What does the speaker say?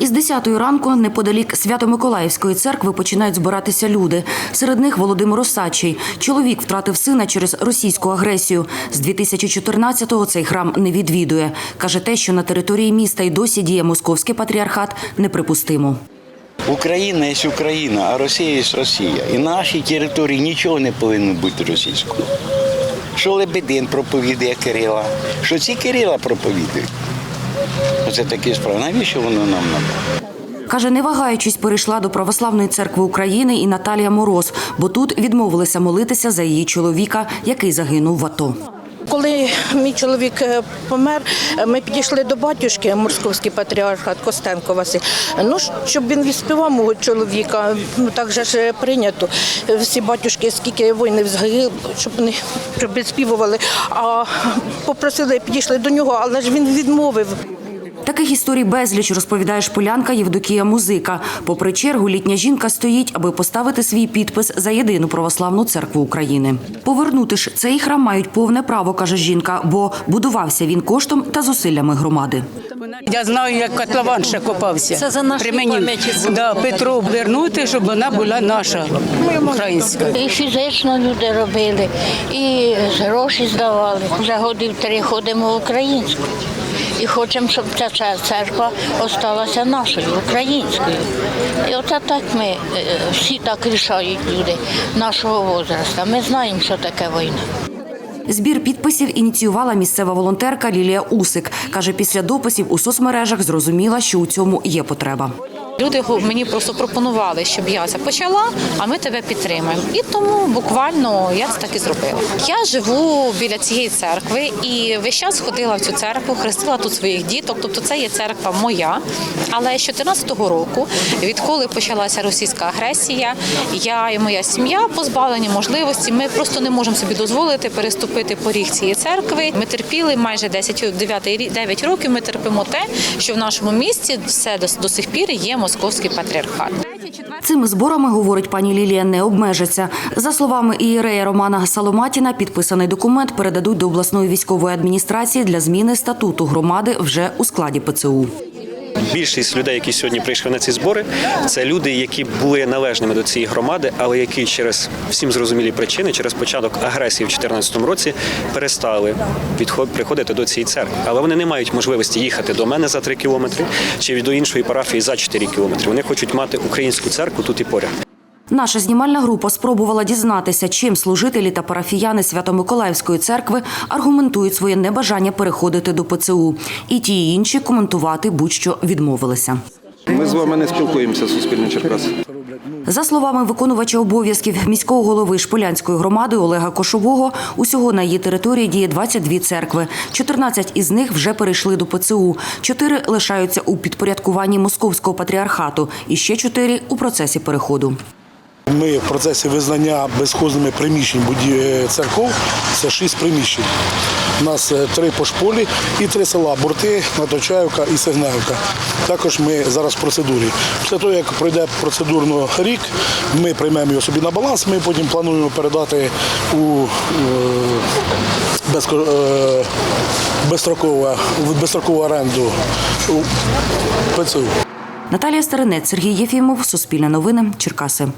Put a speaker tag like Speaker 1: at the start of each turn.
Speaker 1: Із 10-ї ранку неподалік Свято-Миколаївської церкви починають збиратися люди. Серед них Володимир Осадчий. Чоловік втратив сина через російську агресію. З 2014-го цей храм не відвідує. Каже, те, що на території міста й досі діє московський патріархат, неприпустимо.
Speaker 2: Україна є Україна, а Росія є Росія. І на нашій території нічого не повинно бути російською. Що Лебедин проповідує Кирила, що ці Кирила проповідують. Оце такі справи. Навіщо воно нам треба?
Speaker 1: Каже, не вагаючись, перейшла до Православної церкви України і Наталія Мороз, бо тут відмовилися молитися за її чоловіка, який загинув в АТО.
Speaker 3: Коли мій чоловік е, помер, е, ми підійшли до батюшки, московський патріархат Костенко Василь. Ну, щоб він відспівав мого чоловіка, ну так же ж прийнято. Е, Всі батюшки, скільки воїнів згоріло, щоб вони щоб відспівували. А попросили, підійшли до нього, але ж він відмовив.
Speaker 1: Таких історій безліч розповідає шполянка Євдокія Музика. Попри чергу, літня жінка стоїть, аби поставити свій підпис за єдину православну церкву України. Повернути ж цей храм мають повне право, каже жінка, бо будувався він коштом та зусиллями громади.
Speaker 4: Я знаю, як котлован ще копався.
Speaker 5: Це за
Speaker 4: мені. да, Петру вернути, щоб вона була наша, українська.
Speaker 5: І фізично люди робили, і гроші здавали. Вже годів три ходимо в українську. І хочемо, щоб ця ця церква осталася нашою, українською. І оце так ми е, всі так рішають люди нашого возрасту. Ми знаємо, що таке війна.
Speaker 1: Збір підписів ініціювала місцева волонтерка Лілія Усик. Каже, після дописів у соцмережах зрозуміла, що у цьому є потреба.
Speaker 6: Люди мені просто пропонували, щоб я це почала, а ми тебе підтримаємо. І тому буквально я це так і зробила. Я живу біля цієї церкви і весь час ходила в цю церкву, хрестила тут своїх діток. Тобто це є церква моя. Але з 2014 року, відколи почалася російська агресія, я і моя сім'я позбавлені можливості. Ми просто не можемо собі дозволити переступити поріг цієї церкви. Ми терпіли майже 10, 9, рі- 9 років. Ми терпимо те, що в нашому місті все до сих пір є московський патріархат.
Speaker 1: Цими зборами, говорить пані Лілія, не обмежиться. За словами ієрея Романа Саломатіна, підписаний документ передадуть до обласної військової адміністрації для зміни статуту громади вже у складі ПЦУ.
Speaker 7: Більшість людей, які сьогодні прийшли на ці збори, це люди, які були належними до цієї громади, але які через всім зрозумілі причини, через початок агресії в 2014 році, перестали приходити до цієї церкви. Але вони не мають можливості їхати до мене за 3 кілометри чи до іншої парафії за 4 кілометри. Вони хочуть мати українську церкву тут і поряд.
Speaker 1: Наша знімальна група спробувала дізнатися, чим служителі та парафіяни Свято-Миколаївської церкви аргументують своє небажання переходити до ПЦУ. І ті, і інші коментувати будь-що відмовилися.
Speaker 8: Ми з вами не спілкуємося Суспільне Черкаси.
Speaker 1: За словами виконувача обов'язків міського голови Шполянської громади Олега Кошового, усього на її території діє 22 церкви. 14 із них вже перейшли до ПЦУ, 4 лишаються у підпорядкуванні московського патріархату, і ще 4 у процесі переходу.
Speaker 9: Ми в процесі визнання безхозними приміщень церков. Це шість приміщень. У нас е, три по шполі і три села Борти, Наточаївка і Сигнаївка. Також ми зараз в процедурі. Після того, як пройде процедурно рік, ми приймемо його собі на баланс. Ми потім плануємо передати у е, е, безстрокову оренду у ПЦУ.
Speaker 1: Наталія Старинець, Сергій Єфімов, Суспільне новини, Черкаси.